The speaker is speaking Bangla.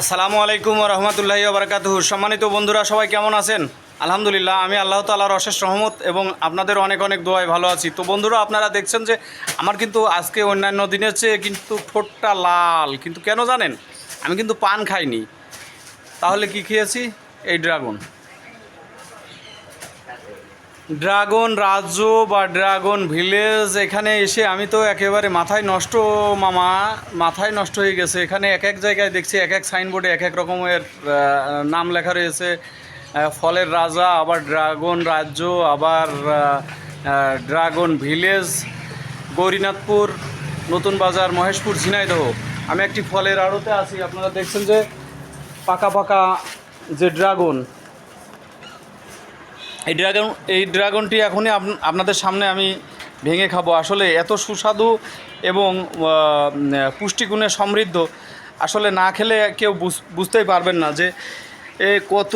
আসসালামু আলাইকুম রহমতুল্লাহি বারকাতুহ। সম্মানিত বন্ধুরা, সবাই কেমন আছেন? আলহামদুলিল্লাহ, আমি আল্লাহ তালার অশেষ রহমত এবং আপনাদের অনেক অনেক দোয়াই ভালো আছি। তো বন্ধুরা, আপনারা দেখছেন যে আমার কিন্তু আজকে অন্যান্য দিনের চেয়ে কিন্তু ঠোঁটটা লাল, কিন্তু কেন জানেন? আমি কিন্তু পান খাইনি। তাহলে কি খেয়েছি? এই ড্রাগন। ড্রাগন রাজ্য বা ড্রাগন ভিলেজ, এখানে এসে আমি তো একেবারে মাথায় নষ্ট মামা, মাথায় নষ্ট হয়ে গেছে। এখানে এক এক জায়গায় দেখছি এক এক সাইনবোর্ডে এক এক রকমের নাম লেখা রয়েছে। ফলের রাজা, আবার ড্রাগন রাজ্য, আবার ড্রাগন ভিলেজ, গৌরীনাথপুর, নতুন বাজার, মহেশপুর, ঝিনাইদহ। আমি একটি ফলের আড়তে আছি। আপনারা দেখছেন যে পাকা পাকা যে ড্রাগন এই ড্রাগন এই ড্রাগনটি এখনই আপ- আপনাদের সামনে আমি ভেঙে খাব। আসলে এত সুস্বাদু এবং পুষ্টিগুণে সমৃদ্ধ। আসলে না খেলে কেউ বুঝ- বুঝতেই পারবেন না যে, এ কত